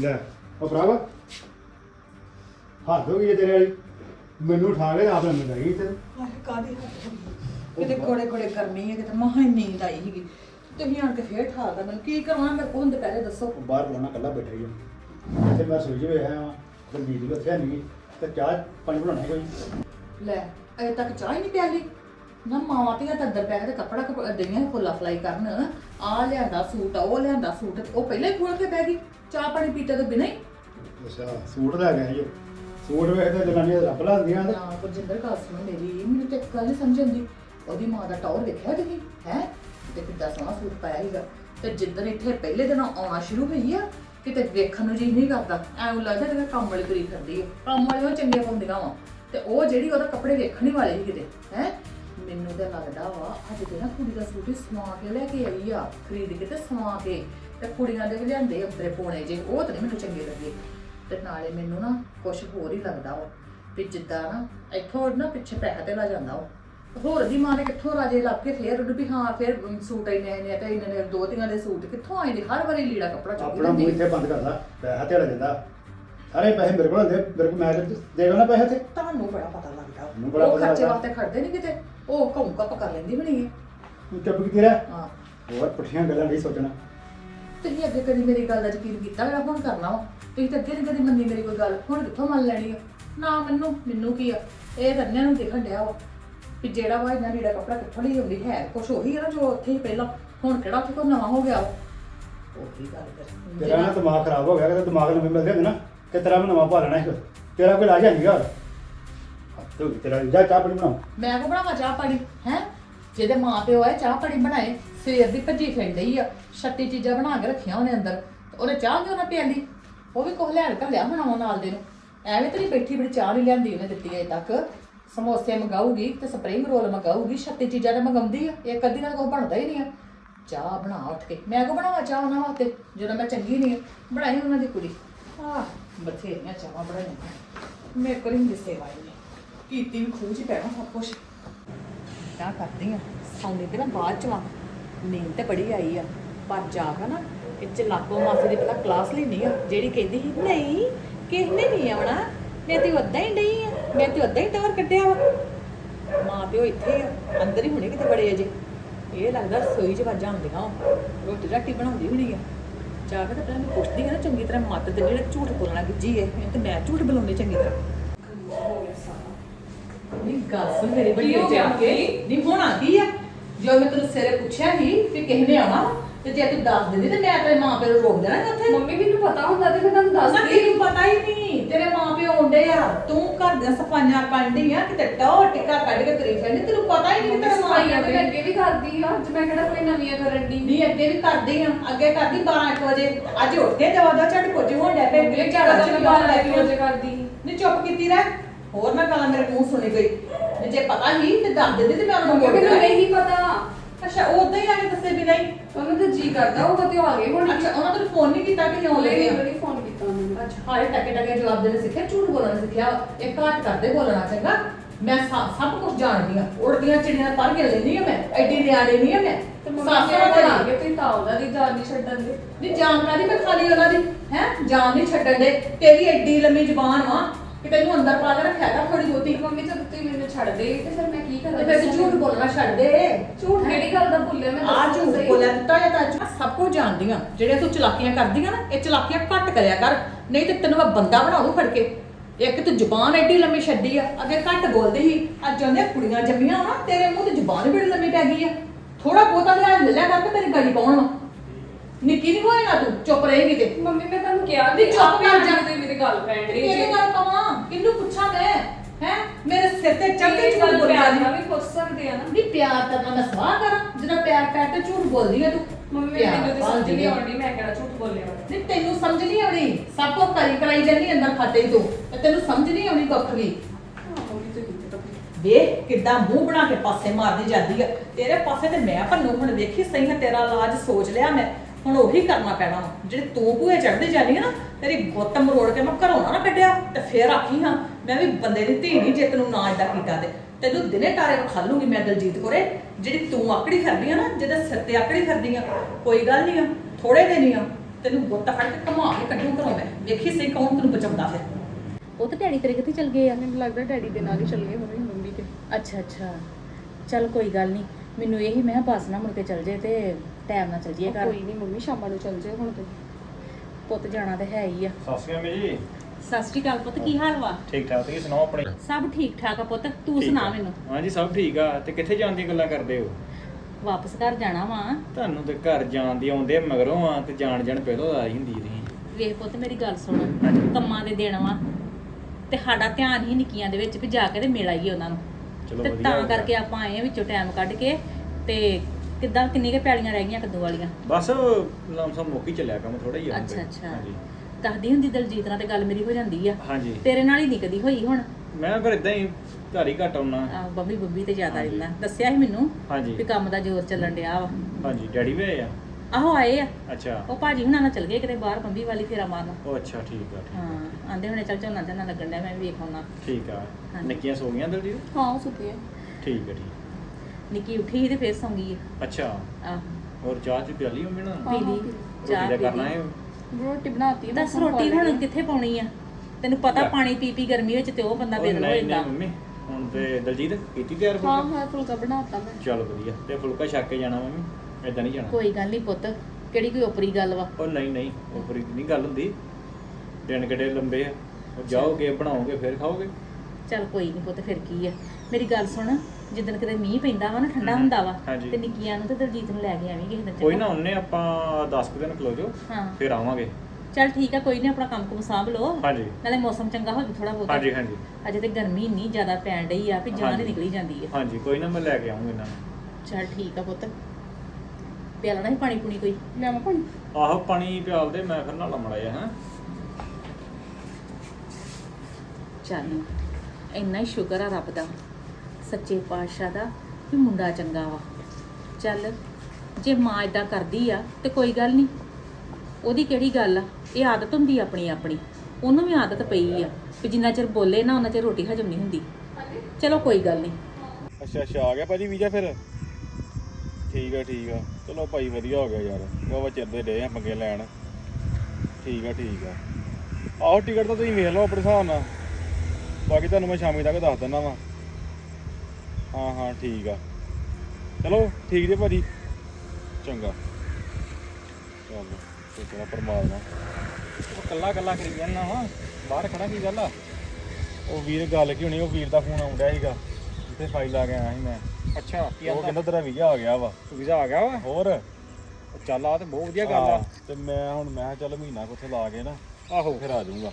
ਲੈ ਉਹ ਭਰਾਵਾ ਹੱਥ ਹੋ ਗਈ ਹੈ ਤੇਰੇ ਵਾਲੀ। ਮੈਨੂੰ ਉਠਾ ਕੇ ਆਪ ਨੇ ਮੰਗਾਈ ਤੇ ਆਹ ਕਾਦੀ ਕਿਤੇ ਕੋੜੇ ਕੋੜੇ ਕਰਨੀ ਹੈ ਕਿਤੇ ਮਹਾ ਹੀ ਨੀਂਦ ਆਈ ਸੀਗੀ। ਤੁਸੀਂ ਆਣ ਕੇ ਫੇਰ ਠਾਲਦਾ ਮੈਨੂੰ ਕੀ ਕਰਾਂ ਮੇਰੇ ਕੋਲ ਹੁੰਦੇ ਪਹਿਲੇ ਦੱਸੋ। ਉਹ ਬਾਹਰ ਬੁਲਾਣਾ ਕੱਲਾ ਬੈਠਾ ਹੀ ਆ। ਇੱਥੇ ਮੈਂ ਸੋਚ ਰਿਹਾ ਹਾਂ ਗੰਦੀ ਦੀ ਉੱਥੇ ਨਹੀਂ ਤੇ ਚਾਹ ਪਾਣੀ ਬਣਾਉਣਾ ਕੋਈ? ਲੈ ਅਜੇ ਤੱਕ ਚਾਹ ਹੀ ਨਹੀਂ ਪਿਆਲੀ ਨਾ ਮਾਵਾਂ ਧੀਆਂ ਤਾਂ ਅੰਦਰ ਬੈ ਕੇ ਤੇ ਕੱਪੜਾ ਕੱਪੜਾ ਦਈਆਂ ਫੁੱਲਾ ਫਲਾਈ ਕਰਨ। ਆ ਲਿਆਂਦਾ ਸੂਟ ਉਹ ਲਿਆਂਦਾ ਸੂਟ ਉਹ ਪਹਿਲਾਂ ਹੀ ਖੋਲ ਕੇ ਬਹਿ ਗਈ। ਚਾਹ ਪਾਣੀ ਪੀਤੇ ਤੋਂ ਬਿਨਾਂ ਹੀ। ਅੱਛਾ ਸੂਟ ਲੈ ਗਿਆ ਜੀ ਸੂਟ ਵੇਖਦੇ ਜਨਾਨੀਆਂ ਰੱਬ ਲਾਉਂਦੀਆਂ ਤੇ ਨਾ। ਗੁਰਜਿੰਦਰ ਗੱਲ ਸੁਣ ਮੇਰੀ ਮੈਨੂੰ ਤੇ ਇੱਕ ਗੱਲ ਨਹੀਂ ਸਮਝ ਆਉਂਦੀ। ਉਹਦੀ ਮਾਂ ਦਾ ਟੌਰ ਵੇਖਿਆ ਤੁਸੀਂ? ਹੈ? ਤੇ ਕਿੱਦਾਂ ਸੋਹਣਾ ਸੂਟ ਪਾਇਆ ਸੀਗਾ। ਤੇ ਜਿੱਦਣ ਇੱਥੇ ਪਹਿਲੇ ਦਿਨ ਆਉਣਾ ਸ਼ੁਰੂ ਹੋਈ ਆ ਕਿਤੇ ਵੇਖਣ ਨੂੰ ਜੀ ਨਹੀਂ ਕਰਦਾ। ਐਂ ਲੱਗਦਾ ਜਿਵੇਂ ਕੰਮ ਵਾਲੀ ਤੁਰੀ ਫਿਰਦੀ ਹੈ ਕੰਮ ਵਾਲੇ ਉਹ ਚੰਗੀਆਂ ਪਾਉਂਦੀਆਂ ਵਾ। ਤੇ ਉਹ ਜਿਹੜੀ ਉਹਦਾ ਕੱਪੜੇ ਵੇਖਣ ਹੀ ਵਾਲੇ ਸੀ ਕਿਤੇ ਹੈ? ਮੈਨੂੰ ਤਾਂ ਲੱਗਦਾ ਵਾ ਅੱਜ ਤੇ ਨਾ ਕੁੜੀ ਦਾ ਸੂਟ ਹੀ ਸਵਾ ਕੇ ਲੈ ਕੇ ਆਈ ਆ ਖਰੀਦ ਕੇ ਤੇ ਸਵਾ ਕੇ। ਤੇ ਕੁੜੀਆਂ ਦੇ ਵੀ ਲਿਆਂਦੇ ਅੰਦਰੇ ਪੋਣੇ ਜੇ ਉਹ ਤਾਂ ਨਹੀਂ ਮੈਨੂੰ ਚੰਗੇ ਲੱਗੇ। ਤੇ ਨਾਲੇ ਮੈਨੂੰ ਨਾ ਕੁਝ ਹੋਰ ਹੀ ਲੱਗਦਾ ਵਾ ਵੀ ਜਿੱਦਾਂ ਨਾ ਇੱਥੋਂ ਨਾ ਪਿੱਛੇ ਪੈਸੇ ਤੇ ਲਾ ਜਾਂਦਾ ਵਾ। ਹੋਰ ਦੀ ਮਾਂ ਨੇ ਕਿੱਥੋਂ ਰਾਜੇ ਲੱਭ ਕੇ ਫੇਰ ਉੱਡ ਵੀ ਹਾਂ ਫੇਰ ਸੂਟ ਇੰਨੇ ਨੇ ਤੇ ਇੰਨੇ ਨੇ ਦੋ ਤਿੰਨਾਂ ਦੇ ਸੂਟ ਕਿੱਥੋਂ ਆਏ ਨੇ? ਹਰ ਵਾਰੀ ਲੀੜਾ ਕੱਪੜਾ ਚੁੱਕ ਆਪਣਾ ਮੂੰਹ ਇੱਥੇ ਬੰਦ ਕਰਦਾ ਪੈਸਾ ਤੇ ਜਾਂਦਾ ਸਾਰੇ ਪੈਸੇ ਮੇਰੇ ਕੋਲ ਹੁੰਦੇ ਮੇਰੇ ਕੋਲ ਮੈਂ ਦੇਗਾ ਨਾ ਪੈਸੇ ਤੇ ਤੁਹਾਨੂੰ ਬੜਾ ਪਤਾ ਲੱਗਦਾ। ਉਹ ਖਰਚੇ। ਵਾਸਤੇ ਖੜਦੇ ਨਹੀਂ ਕਿਤੇ? ਉਹ ਘੁੰਮ ਕੱਪ ਕਰ ਲੈਂਦੀ ਬਣੀ ਚੁੱਪ ਕੀਤੀ ਰਹਿ। ਹਾਂ। ਹੋਰ ਪੁੱਠੀਆਂ ਗੱਲਾਂ ਨਹੀਂ ਸੋਚਣਾ। ਤੁਸੀਂ ਅੱਗੇ ਕਦੀ ਮੇਰੀ ਗੱਲ ਦਾ ਯਕੀਨ ਕੀਤਾ ਮੇਰਾ ਹੁਣ ਕਰਨਾ ਵਾ। ਤੁਸੀਂ ਤਾਂ ਅੱਗੇ ਨਹੀਂ ਕਦੀ ਮੰਨੀ ਮੇਰੀ ਕੋਈ ਗੱਲ। ਹੁਣ ਕਿੱਥੋਂ ਮੰਨ ਲੈਣੀ ਆ? ਨਾ ਮੈਨੂੰ ਮੈਨੂੰ ਕੀ ਆ? ਇਹ ਤਾਂ ਨੂੰ ਦੇਖਣ ਡਿਆ ਵਾ ਕਿ ਜਿਹੜਾ ਵਾ ਇਹਨਾਂ ਲੀੜਾ ਕੱਪੜਾ ਕਿੱਥੋਂ ਲਈ ਹੁੰਦੀ ਹੈ ਕੁਛ ਉਹੀ ਆ ਨਾ ਜੋ ਉੱਥੇ ਹੀ ਪਹਿਲਾਂ। ਹੁਣ ਕਿਹੜਾ ਉੱਥੇ ਕੋਈ ਨਵਾਂ ਹੋ ਗਿਆ ਵਾ? ਉਹੀ ਗੱਲ ਕਰ ਤੇਰਾ ਨਾ ਦਿਮਾਗ ਖਰਾਬ ਹੋ ਗਿਆ ਕਿ ਦਿਮਾਗ ਨੂੰ ਮਿਲਦੇ ਹੁੰਦੇ ਨਾ ਕਿ ਤੇਰਾ ਵੀ ਨਵਾਂ ਭਾਲਣਾ ਹੈ ਤੇਰਾ ਕੋਈ ਨਹੀਂ ਯਾਰ ਤੂੰ ਤੇਰਾ ਜਾ ਚਾਹ ਪਾਣੀ ਬਣਾਓ। ਮੈਂ ਕੋ ਬਣਾਵਾਂ ਚਾਹ ਪਾਣੀ? ਹੈ? ਜਿਹਦੇ ਮਾਂ ਪਿਓ ਆਏ, ਚਾਹ ਪਾਣੀ ਬਣਾਏ, ਸਵੇਰ ਦੀ ਭੱਜੀ ਫਿਰਦੀ ਆ। ਛੱਤੀ ਚੀਜ਼ਾਂ ਬਣਾ ਕੇ ਰੱਖੀਆਂ ਉਹਨੇ ਅੰਦਰ। ਤੇ ਉਹਨੇ ਚਾਹ ਕਿਉਂ ਨਾ ਪਿਆਲੀ ਉਹ ਵੀ ਕੁਝ ਲੈਣ ਘੱਲਿਆ ਹੋਣਾ ਉਹ ਨਾਲ ਦੇ ਨੂੰ। ਐਵੇਂ ਤੇਰੀ ਬੈਠੀ ਬੜੀ ਚਾਹ ਨਹੀਂ ਲਿਆਂਦੀ ਉਹਨੇ ਦਿੱਤੀ ਅਜੇ ਤੱਕ। ਸਮੋਸੇ ਮੰਗਾਊਗੀ ਤੇ ਸਪਰਿੰਗ ਰੋਲ ਮੰਗਾਊਗੀ, ਛੱਤੀ ਚੀਜ਼ਾਂ ਤਾਂ ਮੰਗਾਉਂਦੀ ਆ। ਇੱਕ ਅੱਧੀ ਨਾਲ ਕੋਈ ਬਣਦਾ ਹੀ ਨਹੀਂ ਆ। ਚਾਹ ਬਣਾ ਉੱਠ ਕੇ। ਮੈਂ ਕੋ ਬਣਾਵਾਂ ਚਾਹ ਉਹਨਾਂ ਵਾਸਤੇ? ਜਦੋਂ ਮੈਂ ਚੰਗੀ ਨਹੀਂ ਆ। ਬਣਾਈ ਉਹਨਾਂ ਦੀ ਕੁੜੀ। ਆਹ, ਬਥੇਰੀਆਂ ਚਾਹਾਂ ਬਣਾਈਆਂ। ਮੇਰੇ ਕੋਲ ਹੀ ਸੇਵਾ ਹੀ ਨਹੀਂ। ਕੀਤੀ ਵੀ ਖੂਜ ਹੀ ਪੈਣਾ ਸਭ ਕੁਝ ਤਾਂ ਕਰਦੀ ਆ? ਸੌਂਦੇ ਤੇ ਨਾ ਬਾਅਦ ਚ ਵਾ। ਨੀਂਦ ਤੇ ਬੜੀ ਆਈ ਆ। ਪਰ ਜਾ ਕੇ ਨਾ, ਇਹ ਚ ਮਾਸੀ ਦੀ ਪਹਿਲਾਂ ਕਲਾਸ ਲੈਣੀ ਆ। ਜਿਹੜੀ ਕਹਿੰਦੀ ਸੀ, ਨਹੀਂ ਕਿਸ ਨੇ ਨਹੀਂ ਆਉਣਾ? ਮੈਂ ਤੇ ਉਦਾਂ ਹੀ ਡਈ ਆ। ਮੈਂ ਤੇ ਉਦਾਂ ਹੀ ਟੌਰ ਕੱਢਿਆ ਵਾ। ਮਾਂ ਪਿਓ ਇੱਥੇ ਆ। ਅੰਦਰ ਹੀ ਹੁਣੇ ਕਿਤੇ ਬੜੇ ਅਜੇ। ਇਹ ਲੱਗਦਾ ਰਸੋਈ 'ਚ ਵਾਜਾਂ ਆਉਂਦੀਆਂ ਵਾ। ਰੋਟੀ ਰਾਟੀ ਬਣਾਉਂਦੀ ਹੋਣੀ ਆ। ਜਾ ਕੇ ਤਾਂ ਪਹਿਲਾਂ ਮੈਂ ਪੁੱਛਦੀ ਆ ਨਾ ਚੰਗੀ ਤਰ੍ਹਾਂ ਮੱਤ ਤੇ, ਜਿਹੜਾ ਝੂਠ ਬੋਲਣਾ ਗਿੱਜੀ ਏ ਤੇ ਮੈਂ ਝੂਠ ਬੋਲਉਂਦੀ ਚੰਗੀ ਤਰ੍ਹਾਂ। ਨਹੀਂ ਗੱਲ ਸੁਣ ਮੇਰੇ ਵੱਡੀ ਕੀ ਹੋ ਗਿਆ? ਕੇ। ਨਹੀਂ ਹੋਣਾ ਕੀ ਆ। ਜੋ ਮੈਂ ਤੈਨੂੰ ਸਵੇਰੇ ਪੁੱਛਿਆ ਸੀ ਕਿ ਕਿਸ ਨੇ ਆਉਣਾ ਤੇ ਜੇ ਤੂੰ ਦੱਸ ਦਿੰਦੀ ਤੇ ਮੈਂ ਤੇਰੇ ਮਾਂ ਪਿਓ ਨੂੰ ਰੋਕ ਦੇਣਾ ਸੀ ਉੱਥੇ। ਮੰਮੀ ਮੈਨੂੰ ਪਤਾ ਹੁੰਦਾ ਤੇ ਮੈਂ ਤੁਹਾਨੂੰ ਨਾ ਦੱਸਦੀ ਤੈਨੂੰ ਪਤਾ ਹੀ ਨਹੀਂ। ਤੇਰੇ ਮਾਂ ਪਿਓ ਆਉਂਦੇ ਆ ਤੂੰ ਘਰ ਦੀਆਂ ਸਫਾਈਆਂ ਕਰਦੀ ਆ ਕਿਤੇ ਟੋ ਟਿੱਕਾ ਕੱਢ ਕੇ ਤੇਰੀ ਫਿਰਦੀ ਤੈਨੂੰ ਪਤਾ ਹੀ ਨਹੀਂ ਤੇਰੇ ਮਾਂ ਸਫਾਈਆਂ ਪਿਓ ਮੈਂ ਅੱਗੇ ਵੀ ਕਰਦੀ ਆ ਅੱਜ ਮੈਂ ਕਿਹੜਾ ਕੋਈ ਨਵੀਆਂ ਕਰਨ ਦੀ ਨਹੀਂ ਅੱਗੇ ਵੀ ਕਰਦੀ ਆ ਅੱਗੇ ਕਰਦੀ 12 1 ਵਜੇ। ਅੱਜ ਉੱਠ ਕੇ ਦਵਾ ਦਾ ਝਟ ਪੁੱਜ ਹੋਣ ਡਿਆ ਪਏ ਅੱਗੇ ਝਾੜਾ ਚ ਬਾਹਰ ਲੈ ਕੇ ਕਰਦੀ। ਨਹੀਂ ਚੁੱਪ ਕੀਤੀ ਰਹਿ। ਹੋਰ ਨਾ ਗੱਲ ਮੇਰੇ ਮੂੰਹ ਸੁਣੀ ਗਈ ਜੇ ਪਤਾ ਹੀ ਤੇ ਦੱਸ ਦਿੰਦੀ ਤੇ ਮੈਂ ਉਹਨੂੰ ਮੋੜ ਮੈਨੂੰ ਨਹੀਂ ਪਤਾ। ਅੱਛਾ ਉਹ ਉਦਾਂ ਹੀ ਆ ਕੇ ਦੱਸੇ ਵੀ ਨਹੀਂ। ਉਹਨੂੰ ਤਾਂ ਜੀ ਕਰਦਾ ਉਹ ਕਦੇ ਆ ਗਏ ਹੁਣ। ਅੱਛਾ ਉਹਨਾਂ ਨੂੰ ਫੋਨ ਨਹੀਂ ਕੀਤਾ ਕਿ ਕਿਉਂ ਲੈ ਨਹੀਂ ਗਏ ਨਹੀਂ ਫੋਨ ਕੀਤਾ ਉਹਨਾਂ ਨੇ। ਅੱਛਾ ਹਾਰੇ ਟਕੇ ਟਕੇ ਜਵਾਬ ਦੇਣੇ ਸਿੱਖਿਆ ਝੂਠ ਬੋਲਣਾ ਸਿੱਖਿਆ। ਇਹ ਘਾਟ ਕਰਦੇ ਬੋਲਣਾ ਚੰਗਾ। ਮੈਂ ਸਾ- ਸਭ ਕੁਝ ਜਾਣਦੀ ਆ ਉੜਦੀਆਂ ਚਿੜੀਆਂ ਪਰ ਕੇ ਲੈਣੀ ਆ ਮੈਂ। ਐਡੀ ਨਿਆਣੀ ਨਹੀਂ ਆ ਮੈਂ। ਤੇ ਮੰਮੀ ਸੱਸ ਆ। ਗਏ ਤੁਸੀਂ ਤਾਂ ਉਹਦਾ ਦੀ ਜਾਨ ਨਹੀਂ ਛੱਡਣ ਦੇ। ਨਹੀਂ ਜਾਨ ਕਾਦੀ ਮੈਂ ਖਾਲੀ ਉਹਨਾਂ ਦੀ? ਹੈ? ਜਾਨ ਨਹੀਂ ਛੱਡਣ ਦੇ। ਤੇਰੀ ਐਡੀ ਲੰਮੀ ਜ਼ਬਾਨ ਵਾ। ਕਿ ਤੈਨੂੰ ਅੰਦਰ ਪਾ ਕੇ ਰੱਖਿਆ ਕਰ ਥੋੜੀ ਬਹੁਤੀ। ਮੰਮੀ ਜਦ ਤੁਸੀਂ ਮੈਨੂੰ ਛੱਡ ਦੇ ਤੇ ਫਿਰ ਮੈਂ ਕੀ ਕਰਾਂ ਤੇ ਫਿਰ ਤੂੰ ਝੂਠ ਬੋਲਣਾ ਛੱਡ ਦੇ। ਝੂਠ ਕਿਹੜੀ ਗੱਲ ਦਾ ਭੁੱਲਿਆ ਮੈਂ? ਆ ਦੱਸੋ ਝੂਠ ਸਹੀ। ਬੋਲਿਆ ਦਿੱਤਾ ਜਾਂ ਤਾਂ ਝੂਠ? ਸਭ ਕੁਝ ਜਾਣਦੀਆਂ। ਜਿਹੜੀਆਂ ਤੂੰ ਚਲਾਕੀਆਂ ਕਰਦੀਆਂ ਨਾ ਇਹ ਚਲਾਕੀਆਂ ਘੱਟ ਕਰਿਆ ਕਰ। ਨਹੀਂ ਤੇ ਤੈਨੂੰ ਮੈਂ ਬੰਦਾ ਬਣਾ ਦੂੰ ਫੜ ਕੇ। ਇੱਕ ਤੂੰ ਜ਼ੁਬਾਨ ਐਡੀ ਲੰਮੀ ਛੱਡੀ ਆ ਅੱਗੇ ਘੱਟ ਬੋਲਦੀ ਸੀ। ਅੱਜ ਉਹਨੇ ਕੁੜੀਆਂ ਜੰਮੀਆਂ ਨਾ ਤੇਰੇ ਮੂੰਹ ਤੇ ਜ਼ੁਬਾਨ ਬੜੀ ਲੰਮੀ ਪੈ ਗਈ ਆ। ਥੋੜਾ ਬਹੁਤਾ ਲਿਆ ਲੈ ਲਿਆ ਕਰਕੇ ਤੇਰੀ ਗਾੜੀ ਪਾਉਣ ਵਾ ਨਿੱਕੀ ਨਹੀਂ ਹੋਏਗਾ ਤੂੰ? ਚੁੱਪ ਰਹੇਗੀ ਤੇ। ਮੰਮੀ ਮੈਂ ਤੁਹਾਨੂੰ ਕਿਹਾ ਨਹੀਂ, ਨਹੀਂ ਚੁੱਪ ਚੁੱਪ ਕਰ ਕਰ ਜਾ। ਜਾ ਤੁਸੀਂ ਮੇਰੀ ਗੱਲ ਪੈਣ ਰਹੀ ਕਿਹੜੀ ਗੱਲ ਕਵਾਂ? ਕਿਹਨੂੰ ਪੁੱਛਾਂ ਮੈਂ ਹੈ? ਮੇਰੇ ਸਿਰ ਤੇ ਚੜ੍ਹਦੇ ਗੱਲ ਬੋਲਿਆ ਪਿਆਰ ਨਾਲ ਵੀ ਪੁੱਛ ਸਕਦੇ ਆ ਨਾ। ਨਹੀਂ ਪਿਆਰ ਕਰਨਾ ਮੈਂ ਸਵਾਹ ਕਰਾਂ। ਜਦੋਂ ਪਿਆਰ ਕਰ ਤੇ ਝੂਠ ਬੋਲਦੀ ਆ ਤੂੰ। ਮੰਮੀ ਪਿਆਰ ਮੈਨੂੰ ਤੇ ਸਮਝ ਨਹੀਂ ਜਿਹੜੀ- ਆਉਂਦੀ ਮੈਂ ਕਿਹੜਾ ਝੂਠ ਬੋਲਿਆ ਵਾ। ਨਹੀਂ ਤੈਨੂੰ ਸਮਝ ਨਹੀਂ ਆਉਣੀ। ਸਭ ਕੁਝ ਕਰੀ ਕਰਾਈ ਜਾਂਦੀ ਅੰਦਰ ਖਾਤੇ ਤੋਂ ਤੇ ਤੈਨੂੰ ਸਮਝ ਨਹੀਂ ਆਉਣੀ ਕੱਖ ਵੀ। ਹਾਂ ਕਿਤੇ ਵੇਖ ਕਿੱਦਾਂ ਮੂੰਹ ਬਣਾ ਕੇ ਪਾਸੇ ਮਾਰਦੀ ਜਾਂਦੀ ਆ। ਤੇਰੇ ਪਾਸੇ ਤੇ ਮੈਂ ਭੰਨੂ ਹੁਣ ਵੇਖੀ ਸਹੀ ਹੈ ਤੇਰਾ ਇਲਾਜ ਸੋਚ ਲਿਆ ਮੈਂ। ਹੁਣ ਉਹੀ ਕਰਨਾ ਪੈਣਾ ਵਾ। ਜਿਹੜੇ ਤੂੰ ਭੂਏ ਚੜਦੀ ਜਾਂਦੀ ਆ ਨਾ ਤੇਰੀ ਗੁੱਤ ਮਰੋੜ ਕੇ ਮੈਂ ਘਰੋਂ ਨਾ ਨਾ ਕੱਢਿਆ ਤੇ ਫੇਰ ਆਖੀ ਹਾਂ ਮੈਂ ਵੀ ਬੰਦੇ ਦੀ ਧੀ ਨਹੀਂ ਜੇ ਤੈਨੂੰ ਨਾ ਏਦਾਂ ਕੀਤਾ ਤੇ। ਤੈਨੂੰ ਦਿਨੇ ਟਾਰੇ ਵਿਖਾ ਲੂੰਗੀ ਮੈਂ ਦਲਜੀਤ ਕੋਰੇ ਜਿਹੜੀ ਤੂੰ ਆਕੜੀ ਫਿਰਦੀ ਆ ਨਾ ਜਿਹਦੇ ਸਿਰ ਤੇ ਆਕੜੀ ਫਿਰਦੀ ਆ ਕੋਈ ਗੱਲ ਨਹੀਂ ਆ ਥੋੜੇ ਦਿਨ ਹੀ ਆ। ਤੈਨੂੰ ਗੁੱਤ ਫੜ ਕੇ ਘੁਮਾ ਕੇ ਕੱਢੂ ਘਰੋਂ ਮੈਂ। ਵੇਖੀ ਸਹੀ ਕੌਣ ਤੈਨੂੰ ਬਚਾਉਂਦਾ ਫਿਰ। ਉਹ ਤਾਂ ਡੈਡੀ ਤੇਰੇ ਕਿੱਥੇ ਚਲ ਗਏ ਆ? ਮੈਨੂੰ ਲੱਗਦਾ ਡੈਡੀ ਦੇ ਨਾਲ ਹੀ ਚੱਲ ਗਏ ਹੋਣੇ ਮੰਮੀ ਤੇ। ਅੱਛਾ ਅੱਛਾ। ਚੱਲ ਕੋਈ ਗੱਲ ਨਹੀਂ। ਮੈਨੂੰ ਇਹੀ ਮੈਂ ਕਿਹਾ ਬੱਸ ਨਾ ਮੁੜ ਕੇ ਚੱਲ ਜੇ ਤੇ ਟਾਈਮ ਨਾਲ ਚੱਲ ਜੀਏ ਘਰ। ਕੋਈ ਨਹੀਂ ਮੰਮੀ ਸ਼ਾਮਾਂ ਨੂੰ ਚੱਲ ਜਾਏ ਹੁਣ ਤੇ ਪੁੱਤ ਜਾਣਾ ਤੇ ਹੈ ਹੀ ਆ। ਸਤਿ ਸ਼੍ਰੀ ਅਕਾਲ ਜੀ। ਸਤਿ ਸ਼੍ਰੀ ਅਕਾਲ ਪੁੱਤ ਕੀ ਹਾਲ ਵਾ? ਠੀਕ ਠਾਕ ਤੁਸੀਂ ਸੁਣਾਓ ਆਪਣੇ? ਸਭ ਠੀਕ ਠਾਕ ਆ ਪੁੱਤ ਤੂੰ ਠੀਕ ਸੁਣਾ ਆ। ਮੈਨੂੰ। ਹਾਂਜੀ ਸਭ ਠੀਕ ਆ। ਤੇ ਕਿੱਥੇ ਜਾਣ ਦੀਆਂ ਗੱਲਾਂ ਕਰਦੇ ਹੋ? ਵਾਪਸ ਘਰ ਜਾਣਾ ਵਾ। ਤੁਹਾਨੂੰ ਤੇ ਘਰ ਜਾਣ ਦੀ ਆਉਂਦੇ ਮਗਰੋਂ ਆ ਤੇ ਜਾਣ ਜਾਣ ਪਹਿਲਾਂ ਆਈ ਹੁੰਦੀ ਤੁਸੀਂ। ਵੇਖ ਪੁੱਤ ਮੇਰੀ ਗੱਲ ਸੁਣ। ਹਾਂਜੀ। ਕੰਮਾਂ ਦੇ ਦੇਣ ਵਾ। ਤੇ ਸਾਡਾ ਧਿਆਨ ਹੀ ਨਿੱਕੀਆਂ ਦੇ ਵਿੱਚ ਵੀ ਜਾ ਕੇ ਤੇ ਮਿਲ ਆਈਏ ਉਹਨਾਂ ਨੂੰ। ਚਲੋ ਤੇ ਵਧੀਆ ਤਾਂ। ਕਰਕੇ ਆਪਾਂ ਆਏ ਆ ਵਿੱਚੋਂ ਟਾਈਮ ਕੱਢ ਕੇ ਤੇ ਕਿੱਦਾਂ ਕਿੰਨੀ ਕੇ ਪੈਲੀਆਂ ਰਹਿ ਗਈਆਂ ਕੱਦੂ ਵਾਲੀਆਂ? ਬਸ ਲਮਸਮ ਮੁੱਕ ਹੀ ਚੱਲਿਆ ਕੰਮ ਥੋੜਾ ਹੀ ਆ ਹੁਣ ਤੇ। ਅੱਛਾ, ਅੱਛਾ। ਹਾਂਜੀ। ਦੱਸਦੀ ਹੁੰਦੀ ਦਲਜੀਤ ਨਾਲ ਤੇ ਗੱਲ ਮੇਰੀ ਹੋ ਜਾਂਦੀ ਆ। ਹਾਂਜੀ। ਤੇਰੇ ਨਾਲ ਹੀ ਨਹੀਂ ਕਦੀ ਹੋਈ ਹੁਣ? ਮੈਂ ਫਿਰ ਇਦਾਂ ਹੀ ਹੀ ਘਟ ਆਉਣਾ। ਆਹ ਬੰਬੀ ਬੰਬੀ ਤੇ ਜ਼ਿਆਦਾ ਹਾਂਜੀ। ਰਹਿੰਦਾ। ਦੱਸਿਆ ਸੀ ਮੈਨੂੰ ਹਾਂਜੀ। ਵੀ ਕੰਮ ਦਾ ਜ਼ੋਰ ਚੱਲਣ ਡਿਆ ਵਾ। ਹਾਂਜੀ ਡੈਡੀ ਵੀ ਆਏ ਆ? ਆਹੋ ਆਏ ਆ। ਅੱਛਾ। ਉਹ ਭਾਜੀ ਹੁਣਾਂ ਨਾਲ ਚਲ ਗਏ ਕਿਤੇ ਬਾਹਰ ਬੰਬੀ ਵਾਲੀ ਫੇਰਾ ਮਾਰਨ। ਉਹ ਅੱਛਾ ਠੀਕ ਆ ਠੀਕ ਹਾਂ ਆਂਦੇ ਹੁਣੇ ਚੱਲ ਝੋਨਾ ਝੋਨਾ ਲੱਗਣ ਡਿਆ ਮੈਂ ਵੀ ਵੇਖ ਆਉਣਾ। ਠੀਕ ਆ। ਹਾਂਜੀ। ਨਿੱਕੀਆਂ ਸੋ ਗਈਆਂ ਦਲਜੀਤ? ਹਾਂ ਸੁੱਤੀ ਹੈ ਠੀਕ ਆ ਠੀਕ ਨਿੱਕੀ ਉੱਠੀ ਸੀ ਤੇ ਫੇਰ ਸੌਂ ਗਈ ਅੱਛਾ। ਆਹ। ਹੋਰ ਚਾਹ ਚ ਪਿਆਲੀ ਮੰਮੀ ਹਾਂ, ਪੀ ਲਈ। ਚਾਹ ਦਾ ਪੀ ਕਰਨਾ ਲਈ। ਹੈ? ਰੋਟੀ ਬਣਾਤੀ ਹੈ ਦੱਸ ਰੋਟੀ ਹੁਣ। ਕਿੱਥੇ ਪਾਉਣੀ ਆ? ਤੈਨੂੰ ਪਤਾ ਲੈ। ਪਾਣੀ ਪੀ ਪੀ ਗਰਮੀ ਵਿੱਚ ਤੇ ਉਹ ਬੰਦਾ ਉਹ ਬੇਦਲ ਹੋ ਨਹੀਂ ਨਹੀਂ ਜਾਂਦਾ ਮੰਮੀ ਹੁਣ ਤੇ ਦਲਜੀਤ ਕੀਤੀ ਤਿਆਰ ਹਾਂ ਫੁਲਕਾ? ਹਾਂ ਫੁਲਕਾ ਬਣਾਤਾ ਮੈਂ। ਚੱਲ ਵਧੀਆ। ਤੇ ਫੁਲਕਾ ਛੱਕ ਕੇ ਜਾਣਾ ਮੰਮੀ? ਏਦਾਂ ਨਹੀਂ ਜਾਣਾ? ਕੋਈ ਗੱਲ ਨਹੀਂ ਪੁੱਤ ਕਿਹੜੀ ਕੋਈ ਓਪਰੀ ਗੱਲ ਵਾ? ਉਹ ਨਹੀਂ ਨਹੀਂ ਉਹ ਨਹੀਂ ਗੱਲ ਹੁੰਦੀ। ਦਿਨ ਕਿਹੜੇ ਲੰਬੇ ਆ। ਉਹ ਜਾਓਗੇ ਬਣਾਓਗੇ ਫਿਰ ਖਾਓਗੇ? ਚੱਲ ਕੋਈ ਨਹੀਂ ਪੁੱਤ ਫਿਰ ਕੀ ਆ? ਮੇਰੀ ਗੱਲ ਸੁਣ ਜਿੱਦਣ ਕਿਤੇ ਮੀਂਹ ਪੈਂਦਾ ਵਾ ਨਾ ਠੰਡਾ ਹਮ, ਹੁੰਦਾ ਵਾ ਹਾਂਜੀ। ਤੇ ਨਿੱਕੀਆਂ ਨੂੰ ਤੇ ਦਲਜੀਤ ਨੂੰ ਲੈ ਕੇ ਆਵੀਂ ਕਿਸੇ ਦਿਨ ਕੋਈ? ਨਾ ਉਹਨੇ ਆਪਾਂ 10 ਕੁ ਦਿਨ ਖਲੋ ਜਾਓ ਹਾਂ। ਫਿਰ ਆਵਾਂਗੇ। ਚੱਲ ਠੀਕ ਆ ਕੋਈ ਨਹੀਂ ਆਪਣਾ ਕੰਮ ਕੁਮ ਸਾਂਭ ਲਓ। ਹਾਂਜੀ। ਨਾਲੇ ਮੌਸਮ ਚੰਗਾ ਹੋ ਜੂ ਥੋੜਾ ਬਹੁਤਾ। ਹਾਂਜੀ ਹਾਂਜੀ। ਅਜੇ ਤੇ ਗਰਮੀ ਇੰਨੀ ਜ਼ਿਆਦਾ ਪੈਣ ਡਈ ਆ ਵੀ ਜਾਨ ਹੀ ਹਾਂਜੀ। ਨਿਕਲੀ ਜਾਂਦੀ ਆ। ਹਾਂਜੀ ਕੋਈ ਨਾ ਮੈਂ ਲੈ ਕੇ ਆਉਂਗਾ ਇਹਨਾਂ ਨੂੰ। ਚੱਲ ਠੀਕ ਆ ਪੁੱਤ। ਪਿਆਲਣਾ ਹੀ ਪਾਣੀ ਪੂਣੀ ਕੋਈ? ਲਿਆਵਾਂ ਪਾਣੀ। ਆਹੋ ਪਾਣੀ ਪਿਆਲ ਦੇ ਮੈਂ ਫਿਰ ਨਾਲਾ ਮੜਾਇਆ ਹਾਂ। ਚੱਲ। ਇੰਨਾ ਹੀ ਸ਼ੁਕਰ ਆ ਰੱਬ ਦਾ, ਸੱਚੇ ਪਾਤਸ਼ਾਹ ਦਾ ਵੀ ਮੁੰਡਾ ਚੰਗਾ ਵਾ। ਚੱਲ, ਜੇ ਮਾਂ ਇਦਾਂ ਕਰਦੀ ਆ ਤੇ ਕੋਈ ਗੱਲ ਨਹੀਂ ਉਹਦੀ ਕਿਹੜੀ ਗੱਲ ਆ? ਇਹ ਆਦਤ ਹੁੰਦੀ ਆਪਣੀ ਆਪਣੀ, ਉਹਨੂੰ ਵੀ ਆਦਤ ਪਈ ਆ ਵੀ ਜਿੰਨਾ ਚਿਰ ਬੋਲੇ ਨਾ ਉਹਨਾਂ ਚਿਰ ਰੋਟੀ ਹਜਮ ਨਹੀਂ ਹੁੰਦੀ। ਚਲੋ ਕੋਈ ਗੱਲ ਨਹੀਂ ਅੱਛਾ ਅੱਛਾ, ਆ ਗਿਆ ਭਾਜੀ ਵੀਜ਼ਾ ਫਿਰ? ਠੀਕ ਆ ਠੀਕ ਆ। ਚਲੋ ਭਾਈ ਵਧੀਆ ਹੋ ਗਿਆ ਯਾਰ ਵਾਵਾ ਚਿਰ ਦੇ ਡੇ ਆ ਮੰਗੇ ਲੈਣ। ਠੀਕ ਆ ਠੀਕ ਆ। ਆਹੋ ਟਿਕਟ ਤਾਂ ਤੁਸੀਂ ਵੇਖ ਲਓ ਆਪਣੇ ਹਿਸਾਬ ਨਾਲ। ਬਾਕੀ ਤੁਹਾਨੂੰ ਮੈਂ ਸ਼ਾਮੀ ਤੱਕ ਦੱਸ ਦਿੰਦਾ ਵਾਂ। ਹਾਂ ਹਾਂ ਠੀਕ ਆ। ਚਲੋ ਠੀਕ ਜੇ ਭਾਜੀ। ਚੰਗਾ। ਚਲੋ ਸ਼ੁਕਰ ਪਰਮਾਤਮਾ। ਕੱਲਾ ਕੱਲਾ ਕਰੀ ਜਾਂਦਾ ਵਾ। ਬਾਹਰ ਖੜਾ ਕੀ ਗੱਲ ਆ? ਉਹ ਵੀਰ ਗੱਲ ਕੀ ਹੋਣੀ? ਉਹ ਵੀਰ ਦਾ ਫੋਨ ਆਉਂਦਾ ਸੀਗਾ। ਜਿੱਥੇ ਫਾਈਲ ਆ ਆਇਆ ਸੀ ਮੈਂ। ਅੱਛਾ ਕੀ ਉਹ ਕਹਿੰਦਾ ਤੇਰਾ ਵੀਜ਼ਾ ਆ ਗਿਆ ਵਾ। ਵੀਜ਼ਾ ਆ ਗਿਆ ਵਾ? ਹੋਰ? ਚੱਲ ਆ ਤੇ ਬਹੁਤ ਵਧੀਆ ਗੱਲ ਆ। ਤੇ ਮੈਂ ਹੁਣ ਮੈਂ ਚੱਲ ਮਹੀਨਾ ਕੁ ਉੱਥੇ ਲਾ ਕੇ ਨਾ ਆਹੋ। ਫਿਰ ਆ ਜਾਊਂਗਾ।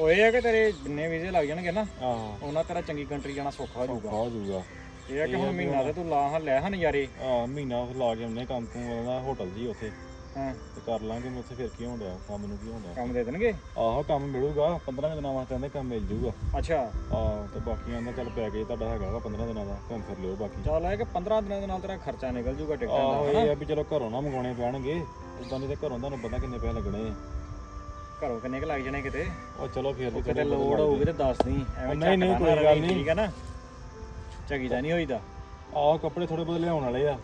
ਇਹ ਆ ਕਿ ਤੇਰੇ ਜਿੰਨੇ ਵੀਜ਼ੇ ਲੱਗ ਜਾਣਗੇ ਨਾ ਆਹੋ ਉਹਨਾਂ ਤੇਰਾ ਚੰਗੀ ਕੰਟਰੀ ਜਾਣਾ ਸੌਖਾ ਹੋ ਜਾਊਗਾ। ਹੋ ਜਾਊਗਾ। ਇਹ ਆ ਕਿ ਆ ਹੁਣ ਮਹੀਨਾ ਤੇ ਤੂੰ ਲਾ ਹਾਂ ਲੈ ਹਾਂ ਨਜ਼ਾਰੇ। ਆ ਮਹੀਨਾ ਉਹ ਲਾ ਕੇ ਆਉਣੇ ਕੰਮ ਤੋਂ ਉਹਦਾ ਹੋਟਲ ਜੀ ਉੱਥੇ। ਹਾਂ। ਤੇ ਕਰ ਲਾਂਗੇ ਮੈਂ ਉੱਥੇ ਫਿਰ ਕੀ ਡਿਆ ਕੰਮ ਨੂੰ ਕੀ ਡਿਆ। ਕੰਮ ਦੇ ਦੇਣਗੇ? ਆਹੋ ਕੰਮ ਮਿਲੂਗਾ 15 ਕੁ ਦਿਨਾਂ ਵਾਸਤੇ ਆਂਦੇ ਕੰਮ ਮਿਲ ਜਾਊਗਾ। ਅੱਛਾ। ਆਹ ਤੇ ਬਾਕੀ ਆਂਦਾ ਚੱਲ ਪੈਕੇਜ ਤੁਹਾਡਾ ਹੈਗਾ ਵਾ 15 ਦਿਨਾਂ ਦਾ ਘੁੰਮ ਫਿਰ ਲਿਓ ਬਾਕੀ। ਚੱਲ ਇਹ ਕਿ 15 ਦਿਨਾਂ ਦੇ ਨਾਲ ਤੇਰਾ ਖਰਚਾ ਨਿਕਲ ਜਾਊਗਾ ਟਿਕਟਾਂ ਆਹੋ ਦਾ ਇਹ ਆ ਵੀ ਚਲੋ ਘਰੋਂ ਨਾ ਮੰਗਾਉਣੇ ਪੈਣਗੇ ਉਦਾਂ ਨਹੀਂ ਤੇ ਘਰੋਂ ਤੁਹਾਨੂੰ ਪਤਾ ਕਿੰਨੇ ਪੈਸੇ ਲੱਗਣੇ ਆ। ਘਰੋਂ ਕਿੰਨੇ ਕੁ ਲੱਗ ਜਾਣੇ ਕਿਤੇ? ਉਹ ਚਲੋ ਫਿਰ ਵੀ ਕਿਤੇ ਲੋੜ ਹੋਊਗੀ ਤੇ ਦੱਸ ਦੀ ਐਵੇਂ ਨਹੀਂ, ਨਹੀਂ, ਕੋਈ ਗੱਲ ਨਹੀਂ। ਠੀਕ ਆ ਨਾ? ਝਗੀਦਾ ਨਹੀਂ ਹੋਈਦਾ ਆਹ ਕੱਪੜੇ ਥੋੜੇ ਬਹੁਤ ਲਿਆਉਣ ਵਾਲੇ ਆ।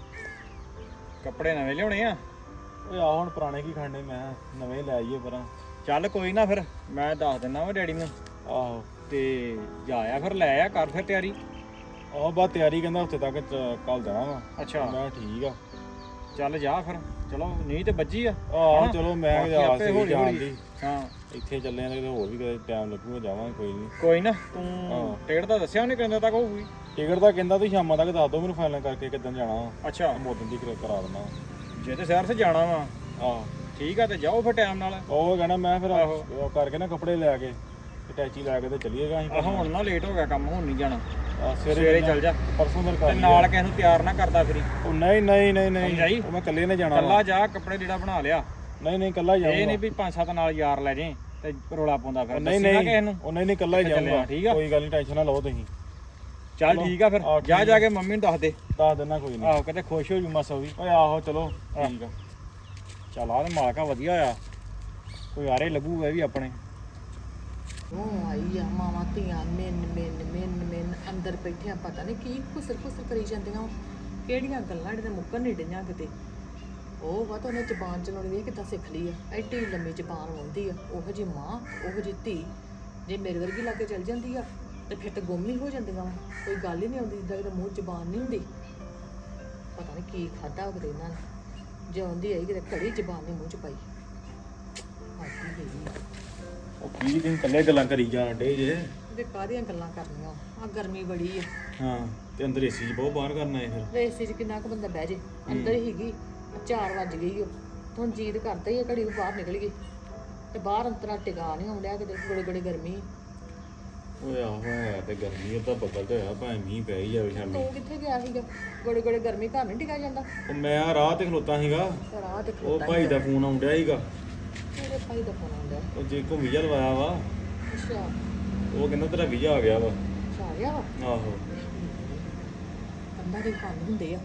ਕੱਪੜੇ ਨਵੇਂ ਲਿਆਉਣੇ ਆ? ਓਏ ਆਹ ਹੁਣ ਪੁਰਾਣੇ ਕੀ ਖਾਣੇ ਮੈਂ ਨਵੇਂ ਲੈ ਆਈਏ ਪਰਾਂ। ਚੱਲ ਕੋਈ ਨਾ ਫਿਰ ਮੈਂ ਦੱਸ ਦਿੰਦਾ ਵਾ ਡੈਡੀ ਨੂੰ। ਆਹੋ। ਤੇ ਜਾ ਆ ਫਿਰ ਲੈ ਆ ਕਰ ਫਿਰ ਤਿਆਰੀ। ਆਹ ਬਾ ਤਿਆਰੀ ਕਹਿੰਦਾ ਉੱਥੇ ਤੱਕ ਕੱਲ ਜਾਣਾ ਵਾ। ਅੱਛਾ। ਮੈਂ ਠੀਕ ਆ। ਚੱਲ ਜਾ ਫਿਰ। ਚਲੋ ਨਹੀਂ ਤੇ ਵੱਜੀ ਆ। ਆਹ? ਚਲੋ ਮੈਂ ਬਾਕੀ ਜਾ ਆਪੇ ਸੀ ਹੌਲੀ ਜਾਣ। ਦੀ। ਹਾਂ। ਇੱਥੇ ਚੱਲੇ ਆਂ ਤੇ ਹੋਰ ਵੀ ਕਦੇ ਟਾਈਮ ਲੱਗੂਗਾ ਜਾਵਾਂਗੇ ਕੋਈ ਨਹੀਂ ਕੋਈ ਨਾ ਤੂੰ ਹਾਂ। ਟਿਕਟ ਤਾਂ ਦੱਸਿਆ ਉਹਨੇ ਕਿੰਨੇ ਤੱਕ ਹੋਊਗੀ? ਟਿਕਟ ਤਾਂ ਕਹਿੰਦਾ ਤੁਸੀਂ ਸ਼ਾਮਾਂ ਤੱਕ ਦੱਸ ਦਿਓ ਮੈਨੂੰ ਫਾਈਨਲ ਕਰਕੇ ਕਿੱਦਣ ਜਾਣਾ ਵਾ। ਅੱਛਾ। ਮੋਦਨ ਦੀ ਕਰਾ ਕਰਾ ਦੇਣਾ ਜੇ ਤੇ ਸ਼ਹਿਰ 'ਚ ਜਾਣਾ ਵਾ। ਆਹ ਠੀਕ ਆ ਤੇ ਜਾਓ ਫਿਰ ਟਾਈਮ ਨਾਲ। ਉਹ ਕਹਿਣਾ ਮੈਂ ਫਿਰ ਆਹੋ। ਉਹ ਕਰਕੇ ਨਾ ਕੱਪੜੇ ਲੈ ਕੇ ਤੇ ਟੈਚੀ ਲੈ ਕੇ ਤੇ ਚੱਲੀਏਗਾ ਅਸੀਂ ਆਹ ਹੁਣ ਨਾ ਲੇਟ ਹੋ ਗਿਆ ਕੰਮ ਹੁਣ ਨਹੀਂ ਜਾਣਾ। ਆਹ, ਸਵੇਰੇ ਚੱਲ ਜਾ। ਪਰਸੋਂ ਫਿਰ ਤੇ ਕਰ ਨਾਲ ਕਿਸੇ ਨੂੰ ਤਿਆਰ ਨਾ ਕਰਦਾ ਫਿਰੀ। ਉਹ ਨਹੀਂ ਨਹੀਂ ਨਹੀਂ ਨਹੀਂ ਸਮਝਾਈ? ਉਹ ਮੈਂ ਇਕੱਲੇ ਨੇ ਜਾਣਾ ਵਾ। ਕੱਲਾ ਜਾ ਕੱਪੜੇ ਜਿਹੜਾ ਬਣਾ ਲਿਆ। ਨਹੀਂ ਨਹੀਂ ਇਕੱਲਾ ਹੀ ਇਹ ਜਾਊਂਗਾ। ਨਹੀਂ ਵੀ ਪੰਜ ਸੱਤ ਨਾਲ ਯਾਰ ਲੈ ਜੇ ਤੇ ਰੋਲਾ ਪਾਉਂਦਾ ਫਿਰ। ਨਹੀਂ ਦੱਸੀ ਨਾ ਕਿਸੇ ਨਹੀਂ ਨੂੰ। ਉਹ ਨਹੀਂ ਨਹੀਂ ਇਕੱਲਾ ਹੀ ਤੇ ਚੱਲਿਆ, ਜਾਊਂਗਾ। ਠੀਕ ਆ? ਕੋਈ ਗੱਲ ਨਹੀਂ ਟੈਨਸ਼ਨ ਨਾ ਲਓ ਤੁਸੀਂ। ਚੱਲ ਠੀਕ ਆ ਫਿਰ। ਆਹ, ਜਾ। ਕੇ ਮੰਮੀ ਨੂੰ ਦੱਸ ਦੇ। ਦੱਸ ਦੇਣਾ ਕੋਈ ਨਹੀਂ। ਆਹੋ ਕਿਤੇ ਖੁਸ਼ ਹੋ ਜੂ ਮਸਾ ਵੀ। ਓਏ ਆਹੋ ਚਲੋ ਠੀਕ ਆ। ਚੱਲ ਆ ਤੇ ਮਾਲਕਾ ਵਧੀਆ ਆ। ਕੋਈ ਆਰੇ ਲੱਗੂਗਾ ਇਹ ਵੀ ਆਪਣੇ। ਉਹ ਆਈ ਆ, ਮਾਵਾਂ, ਧੀਆਂ, ਮਿੰਨ ਮਿੰਨ ਮਿੰਨ ਮਿੰਨ, ਅੰਦਰ ਬੈਠਿਆਂ ਪਤਾ ਨਹੀਂ ਕੀ ਖੁਸਰ ਖੁਸਰ ਕਰੀ ਜਾਂਦੀਆਂ ਵਾਂ। ਕਿਹੜੀਆਂ ਗੱਲਾਂ ਜਿਹੜੇ ਮੁੱਕਣ ਨਹੀਂ ਡਈਆਂ ਕਿਤੇ। ਉਹ ਵਾ ਤਾਂ ਉਹਨੇ ਜ਼ਬਾਨ ਚਲਾਉਣੀ ਵੀ ਕਿੱਦਾਂ ਸਿੱਖ ਲਈ ਆ। ਐਡੀ ਲੰਮੀ ਜ਼ਬਾਨ ਆਉਂਦੀ ਆ, ਉਹੋ ਜੀ ਮਾਂ, ਉਹੋ ਜੀ ਧੀ, ਜੇ ਮੇਰੇ ਵਰਗੀ ਲਾਗੇ ਚੱਲ ਜਾਂਦੀ ਆ, ਤੇ ਫਿਰ ਤਾਂ ਗੁੰਮ ਹੀ ਹੋ ਜਾਂਦੀਆਂ ਵਾਂ। ਕੋਈ ਗੱਲ ਹੀ ਨਹੀਂ ਆਉਂਦੀ, ਜਿੱਦਾਂ ਕਿ ਮੂੰਹ 'ਚ ਜ਼ਬਾਨ ਨਹੀਂ ਹੁੰਦੀ। ਪਤਾ ਨਹੀਂ ਕੀ ਖਾਦਾ ਕਿਤੇ ਇਹਨਾਂ ਨੇ। ਜੇ ਆਉਂਦੀ ਆਈ ਕਿਤੇ ਘੜੀ ਜ਼ਬਾਨ ਨਹੀਂ ਮੂੰਹ 'ਚ ਪਾਈ। ਆਦੀ ਗਈ ਉਹ ਕੀ ਦਿਨ ਕੱਲੇ ਗੱਲਾਂ ਕਰੀ ਜਾਣ ਡੇ ਜੇ? ਤੇ ਕਾਹਦੀਆਂ ਗੱਲਾਂ ਕਰਨੀਆਂ? ਆ ਗਰਮੀ ਬੜੀ ਆ। ਹਾਂ ਤੇ ਅੰਦਰ ਏਸੀ 'ਚ ਬਹੁਤ ਬਾਹਰ ਕਰਨਾ ਹੈ ਫਿਰ। ਵੇਸੀ 'ਚ ਕਿੰਨਾ ਕੁ ਬੰਦਾ ਬਹਿ ਜੇ। ਅੰਦਰ ਹੀ ਹੀਗੀ 4 ਵੱਜ ਗਈ ਉਹ। ਤੇ ਜੀਦ ਕਰਦਾ ਹੀ ਆ ਘੜੀ ਨੂੰ ਬਾਹਰ ਨਿਕਲ ਗਈ। ਤੇ ਬਾਹਰ ਅੰਤਰਾ ਟਿਕਾ ਨਹੀਂ ਆਉਂਦਿਆ ਕਿਤੇ ਬੜੇ ਬੜੇ ਗਰਮੀ। ਓਏ ਆਹੋ ਹੈ ਤੇ ਗਰਮੀ ਉਹ ਤਾਂ ਬੱਦਲ ਤੇ ਹੋਇਆ ਭਾਵੇਂ ਮੀਂਹ ਪੈ ਹੀ ਜਾਵੇ ਸ਼ਾਮੀ। ਤੂੰ ਕਿੱਥੇ ਗਿਆ ਸੀਗਾ? ਬੜੇ ਬੜੇ ਗਰਮੀ ਘਰ ਨਹੀਂ ਟਿਕਾ ਜਾਂਦਾ? ਉਹ ਮੈਂ ਆਹ ਰਾਹ ਤੇ ਖਲੋਤਾ ਸੀਗਾ। ਤੇ ਰਾਹ ਤੇ ਉਹ ਖਲੋਤਾ ਭਾਈ ਦਾ ਫੋਨ ਆਉਂਦਿਆ ਸੀਗਾ। ਮੇਰੇ ਭਾਈ ਦਾ ਫੋਨ ਆਉਂਦਾ? ਉਹ ਜੇ ਕੋ ਵੀਜ਼ਾ ਲਵਾਇਆ ਵਾ ਅੱਛਾ। ਉਹ ਕਹਿੰਦਾ ਤੇਰਾ ਵੀਜ਼ਾ ਆ ਗਿਆ ਵਾ। ਅੱਛਾ ਆ ਗਿਆ ਵਾ? ਆਹੋ। ਬੰਦਾ ਦੇ ਕੰਮ ਹੁੰਦੇ ਆ।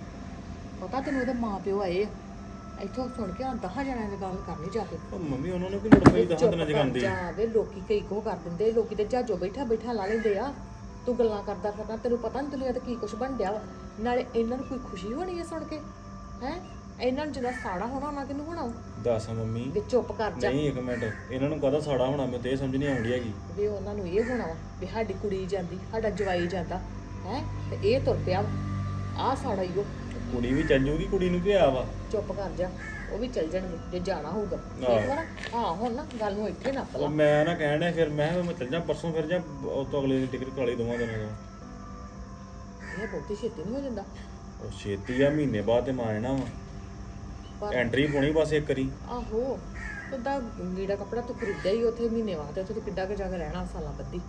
ਪਤਾ ਤੈਨੂੰ ਉਹਦੇ ਮਾਂ ਪਿਓ ਆਏ ਆ। ਇੱਥੋਂ ਸੁਣ ਕੇ ਆ ਦਹਾਂ ਜਣਿਆਂ ਦੀ ਗੱਲ ਕਰਨੀ ਜਾ ਕੇ। ਉਹ ਮੰਮੀ ਉਹਨਾਂ ਨੂੰ ਕੀ ਲੋੜ ਪਈ ਦਹਾਂ ਦਿਨਾਂ ਚ ਚੁੱਪ ਕਰ ਗਾਂਦੀ ਜਾ ਵੇ ਲੋਕੀ ਕਈ ਕੋ ਕਰ ਦਿੰਦੇ ਲੋਕੀ ਤੇ ਜਾਜੋ ਬੈਠਾ ਬੈਠਾ ਲਾ ਲੈਂਦੇ ਆ। ਤੂੰ ਗੱਲਾਂ ਕਰਦਾ ਫਿਰਦਾ ਤੈਨੂੰ ਪਤਾ ਨਹੀਂ ਦੁਨੀਆ ਤੇ ਕੀ ਕੁਛ ਬਣ ਡਿਆ ਵਾ। ਨਾਲੇ ਇਹਨਾਂ ਨੂੰ ਕੋਈ ਖੁਸ਼ੀ ਹੋਣੀ ਹੈ ਸੁਣ ਕੇ ਹੈ? ਇਹਨਾਂ ਨੂੰ ਜਿਹਦਾ ਸਾੜਾ ਹੋਣਾ ਉਹਨਾਂ ਕਿਨੂੰ ਹੋਣਾ? ਦੱਸ ਮੰਮੀ। ਵੀ ਚੁੱਪ ਕਰ ਜਾ। ਨਹੀਂ ਇੱਕ ਮਿੰਟ। ਇਹਨਾਂ ਨੂੰ ਕਹਦਾ ਸਾੜਾ ਹੋਣਾ? ਮੈਨੂੰ ਤੇ ਇਹ ਸਮਝ ਨਹੀਂ ਆਉਂਦੀ ਹੈਗੀ। ਵੀ ਉਹਨਾਂ ਨੂੰ ਇਹ ਹੋਣਾ ਵਾ ਵੀ ਸਾਡੀ ਕੁੜੀ ਜਾਂਦੀ ਸਾਡਾ ਜਵਾਈ ਜਾਂਦਾ ਹੈ? ਤੇ ਇਹ ਤੁਰ ਪਿਆ ਆ ਸਾੜਾ ਹੀ ਉਹ ਕੁੜੀ ਵੀ ਚੱਲ ਜੂਗੀ ਕੁੜੀ ਨੂੰ ਕੀ ਆ ਵਾ। ਚੁੱਪ ਕਰ ਜਾ। ਉਹ ਵੀ ਚੱਲ ਜਾਣਗੇ ਜੇ ਜਾਣਾ ਹੋਊਗਾ। ਠੀਕ ਵਾ ਨਾ? ਹਾਂ ਹੁਣ ਨਾ ਗੱਲ ਨੂੰ ਇੱਥੇ ਨਾ ਉਹ ਪਲਾ ਮੈਂ ਨਾ ਕਹਿਣ ਫਿਰ ਮੈਂ ਕਿਹਾ ਮੈਂ ਚੱਲ ਜਾ ਪਰਸੋਂ ਫਿਰ ਜਾ ਉਹ ਤੋਂ ਅਗਲੇ ਦਿਨ ਟਿਕਟ ਕਾਲੀ ਦਵਾਂ ਦਿਨਾਂ ਦਾ ਇਹ ਬਹੁਤੀ ਛੇਤੀ ਨਹੀਂ ਹੋ ਜਾਂਦਾ। ਉਹ ਛੇਤੀ ਆ ਮਹੀਨੇ ਬਾਅਦ ਤੇ ਮਾਰਨਾ ਵਾ। ਪਰ ਐਂਟਰੀ ਪਾਉਣੀ ਬਸ ਇੱਕ ਵਾਰੀ। ਆਹੋ ਉਹਦਾ ਲੀੜਾ ਕੱਪੜਾ ਤੂੰ ਖਰੀਦਿਆ ਹੀ ਉੱਥੇ ਮਹੀਨੇ ਵਾਸਤੇ ਉੱਥੇ ਤੂੰ ਕਿੱਡਾ ਕੁ ਜਾ ਕੇ ਰਹਿਣਾ ਸਾਲਾਂ ਬੱਦੀ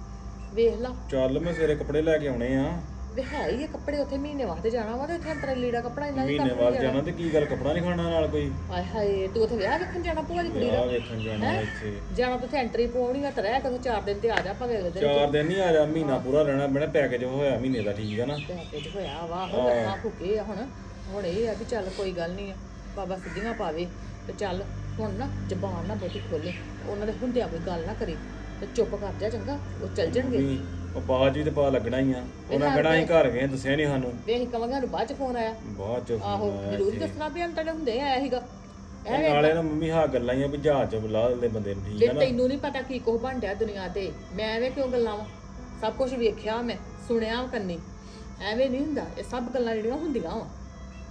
ਵੇਖ ਲਾ। ਚੱਲ ਮੈਂ ਸਵੇਰੇ ਕੱਪੜੇ ਲੈ ਕੇ ਆਉਣੇ ਆ। ਵੇ ਹੈ ਹੀ ਇਹ ਕੱਪੜੇ ਉੱਥੇ ਮਹੀਨੇ ਵਾਸਤੇ ਜਾਣਾ ਵਾ ਤੇ ਉੱਥੇ ਅੰਤਰਾ ਲੀੜਾ ਕੱਪੜਾ ਇੰਨਾ ਹੀ ਮਹੀਨੇ ਬਾਅਦ ਜਾਣਾ ਤੇ ਕੀ ਗੱਲ ਕੱਪੜਾ ਨਹੀਂ ਖਾਣਾ ਨਾਲ ਕੋਈ? ਹਾਏ ਹਾਏ ਤੂੰ ਉੱਥੇ ਵਿਆਹ ਵੇਖਣ ਜਾਣਾ ਭੂਆ ਦੀ ਕੁੜੀ ਵਿਆਹ ਦਾ ਵੇਖਣ ਜਾਣਾ ਹੈਂ? ਇੱਥੇ। ਜਾਣਾ ਤਾਂ ਉੱਥੇ ਐਂਟਰੀ ਪਾਉਣੀ ਆ ਤੇ ਰਹਿ ਕਦੋਂ ਚਾਰ ਦਿਨ ਤੇ ਆ ਜਾ ਭਾਵੇਂ ਅਗਲੇ ਦਿਨ। ਚਾਰ ਦਿਨ ਨਹੀਂ ਆ ਜਾ ਮਹੀਨਾ ਪੂਰਾ ਰਹਿਣਾ ਬਣਾ ਪੈਕੇਜ ਹੋਇਆ ਮਹੀਨੇ ਦਾ ਠੀਕ ਆ ਨਾ। ਪੈਕੇਜ ਹੋਇਆ ਵਾ ਲੱਖਾਂ ਭੁੱਕੇ ਆ ਹੁਣ। ਹੁਣ ਇਹ ਆ ਵੀ ਚੱਲ ਕੋਈ ਗੱਲ ਨਹੀਂ ਆ। ਬਾਬਾ ਸਿੱਧੀਆਂ ਪਾਵੇ ਤੇ ਚੱਲ ਹੁਣ ਨਾ ਜ਼ਬਾਨ ਨਾ ਬਹੁਤੀ ਖੋਲੇ ਉਹਨਾਂ ਦੇ ਹੁੰਦਿਆਂ ਕੋਈ ਗੱਲ ਨਾ ਕਰੀ ਤੇ ਚੁੱਪ ਕਰ ਜਾ ਚੰਗਾ ਉਹ ਚੱਲ ਜਾਣਗੇ। ਵੀ ਉਹ ਬਾਅਦ ਵੀ ਤੇ ਪਾ ਲੱਗਣਾ ਹੀ ਆ। ਉਹਨਾਂ ਕਿਹੜਾ ਅਸੀਂ ਘਰ ਗਏ ਦੱਸਿਆ ਨਹੀਂ ਸਾਨੂੰ। ਵੇ ਅਸੀਂ ਕਵਾਂਗੇ ਸਾਨੂੰ ਬਾਅਦ ਚ ਫੋਨ ਆਇਆ। ਬਾਅਦ ਚ ਆਹੋ ਜ਼ਰੂਰ ਦੱਸਣਾ ਵੀ ਅੰਤਰ ਹੁੰਦੇ ਆਇਆ ਸੀਗਾ। ਨਾਲੇ ਨਾ ਮੰਮੀ ਹਾਂ ਗੱਲਾਂ ਹੀ ਆ ਵੀ ਜਹਾਜ਼ ਚ ਬੁਲਾ ਦਿੰਦੇ ਬੰਦੇ ਨੂੰ ਠੀਕ ਵੇ ਆ ਨਾ। ਤੈਨੂੰ ਨਹੀਂ ਪਤਾ ਕੀ ਕੁਝ ਬਣ ਡਿਆ ਦੁਨੀਆ ਤੇ। ਮੈਂ ਐਵੇਂ ਕਿਉਂ ਗੱਲਾਂ ਵਾ? ਸਭ ਕੁਝ ਵੇਖਿਆ ਮੈਂ ਸੁਣਿਆ ਕੰਨੀ। ਐਵੇਂ ਨਹੀਂ ਹੁੰਦਾ ਇਹ ਸਭ ਗੱਲਾਂ ਜਿਹੜੀਆਂ ਹੁੰਦੀਆਂ ਵਾ।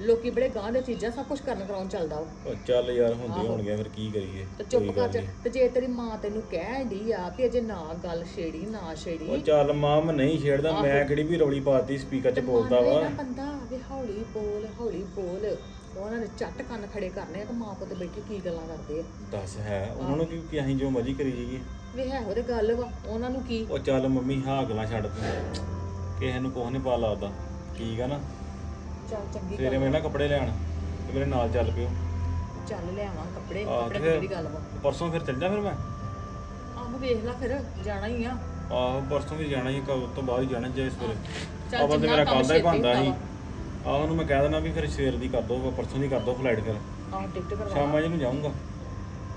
ਲੋਕੀ ਬੜੇ ਗਾਂ ਦੇ ਚੀਜ਼ਾਂ ਸਭ ਕੁਝ ਕਰਨ ਕਰਾਉਣ ਚੱਲਦਾ ਉਹ। ਚੱਲ ਯਾਰ ਹੁੰਦੀ ਹੋਣਗੀਆਂ ਫਿਰ ਕੀ ਕਰੀਏ? ਤੇ ਚੁੱਪ ਕੋਈ ਕਰ ਗੱਲ ਜਾ। ਨੀ। ਤੇ ਜੇ ਤੇਰੀ ਮਾਂ ਤੈਨੂੰ ਡਈ ਆ ਕਿ ਅਜੇ ਨਾ ਗੱਲ ਛੇੜੀ ਨਾ ਛੇੜੀ। ਉਹ ਚੱਲ ਮਾਂ ਮੈਂ ਨਹੀਂ ਛੇੜਦਾ ਮੈਂ ਕਿਹੜੀ ਵੀ ਰੌਲੀ ਪਾਤੀ ਸਪੀਕਰ 'ਚ ਬੋਲਦਾ ਵਾ। ਲੈਣਾ ਬੰਦਾ ਵੀ ਹੌਲੀ ਬੋਲ ਹੌਲੀ ਬੋਲ। ਉਹਨਾਂ ਨੇ ਝੱਟ ਕੰਨ ਖੜੇ ਕਰਨੇ ਆ ਕਿ ਮਾਂ ਪੁੱਤ ਬੈਠੇ ਕੀ ਗੱਲਾਂ ਕਰਦੇ ਆ। ਦੱਸ ਹੈ ਉਹਨਾਂ ਨੂੰ ਕੀ ਕਿ ਅਸੀਂ ਜੋ ਮਰਜ਼ੀ ਕਰੀ ਜਾਈਏ। ਵੀ ਹੈ ਉਹਦੇ ਗੱਲ ਵਾ ਉਹਨਾਂ ਨੂੰ ਕੀ? ਉਹ ਚੱਲ ਮੰਮੀ ਹਾਂ ਗੱਲਾਂ ਛੱਡ ਤੂੰ। ਕਿਸੇ ਨੂੰ ਕੁਛ ਨਹੀਂ ਪਾ ਲੱਗਦਾ। ਠੀਕ ਆ ਨਾ? ਚੱਲ ਚੰਗੀ ਸਵੇਰੇ ਮੈਂ ਨਾ ਕੱਪੜੇ ਲੈਣ ਤੇ ਮੇਰੇ ਨਾਲ ਚੱਲ ਪਿਓ। ਚੱਲ ਲਿਆਵਾਂ ਕੱਪੜੇ ਆਹ, ਕੱਪੜੇ ਤੇ ਦੀ ਗੱਲ ਵਾ। ਪਰਸੋਂ ਫਿਰ ਚੱਲ ਜਾ ਫਿਰ ਮੈਂ? ਆਹੋ ਵੇਖ ਲੈ ਫਿਰ ਜਾਣਾ ਹੀ ਆ। ਆਹੋ ਪਰਸੋਂ ਵੀ ਜਾਣਾ ਹੀ ਕਬ ਤੋਂ ਬਾਅਦ ਹੀ ਜਾਣਾ ਜੇ ਸਵੇਰੇ ਚੱਲ ਤੇ ਜਿੰਨਾ ਮੇਰਾ ਕੰਮ ਕੱਲ ਦਾ ਹੀ ਛੇਤੀ ਬਣਦਾ ਸੀ। ਹੁੰਦਾ ਆਹ ਉਹਨੂੰ ਮੈਂ ਕਹਿ ਦੇਣਾ ਵੀ ਫਿਰ ਸਵੇਰ ਦੀ ਕਰ ਦੋ ਪਰਸੋਂ ਦੀ ਕਰ ਦੋ ਫਲਾਈਟ ਫਿਰ। ਆਹ ਟਿਕਟ ਕਰਵਾ ਸ਼ਾਮਾਂ ਜੀ ਨੂੰ ਜਾਊਂਗਾ।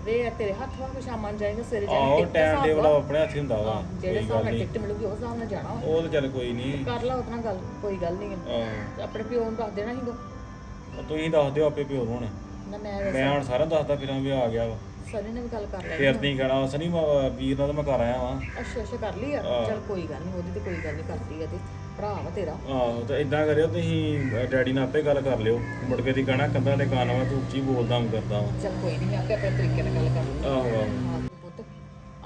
ਵੇ ਆ ਤੇਰੇ ਹੱਥ ਵਾ ਸ਼ਾਮਾਂ ਨੂੰ ਜਾਏਗਾ ਸਵੇਰੇ ਆਹੋ ਜਾਏਗਾ ਟਾਈਮ ਟੇਬਲ ਆਪਣੇ ਹੱਥ ਹੀ ਹੁੰਦਾ ਵਾ ਜਿਹੜੇ ਹਿਸਾਬ ਨਾਲ ਟਿਕਟ ਮਿਲੂਗੀ ਉਸ ਹਿਸਾਬ ਨਾਲ ਜਾਣਾ ਵਾ। ਉਹ ਤਾਂ ਚੱਲ ਕੋਈ ਨਹੀਂ ਕਰ ਲਾ ਉਤਨਾ ਗੱਲ ਕੋਈ ਗੱਲ ਨਹੀਂ ਆਹ। ਤੇ ਆਪਣੇ ਪਿਓ ਨੂੰ ਦੱਸ ਦੇਣਾ ਸੀਗਾ। ਤੁਸੀਂ ਦੱਸ ਦਿਓ ਆਪੇ ਪਿਓ ਨੂੰ ਹੁਣ। ਨਾ ਮੈਂ ਮੈਂ ਹੁਣ ਸਾਰਾ ਦੱਸਦਾ ਫਿਰਾਂ ਵੀ ਆ ਗਿਆ ਵਾ। ਸਨੀ ਨੇ ਵੀ ਗੱਲ ਕਰ ਲਈ ਫਿਰ ਨਹੀਂ ਕਹਿਣਾ ਸਨੀ ਮ- ਵੀਰ ਨਾਲ ਤਾਂ ਮੈਂ ਕਰ ਆਇਆ ਵਾਂ। ਅੱਛਾ ਅੱਛਾ ਕਰ ਲਈ ਆ। ਚਲ ਕੋਈ ਗੱਲ ਨਹੀਂ ਉਹਦੀ ਤੇ ਕੋਈ ਗੱਲ ਨਹੀਂ ਕਰਦੀ ਆ ਤੇ ਭਰਾ ਵਾ ਤੇਰਾ। ਆਹੋ ਤੇ ਇਦਾਂ ਕਰਿਓ ਤੁਸੀਂ ਡੈਡੀ ਨਾਲ ਆਪੇ ਗੱਲ ਕਰ ਲਿਓ। ਮੁੜ ਕੇ ਦੀ ਕਹਿਣਾ ਕੰਧਾਂ ਦੇ ਕੰਨ ਵਾ ਤੂੰ ਉੱਚੀ ਬੋਲਦਾ ਹੂੰ ਕਰਦਾ ਵਾ। ਚਲ ਕੋਈ ਨਹੀਂ ਮੈਂ ਆਪੇ ਆਪਣੇ ਤਰੀਕੇ ਨਾਲ ਗੱਲ ਕਰ ਲੂੰਗੀ। ਆਹੋ ਆਹੋ। ਹਾਂ ਪੁੱਤ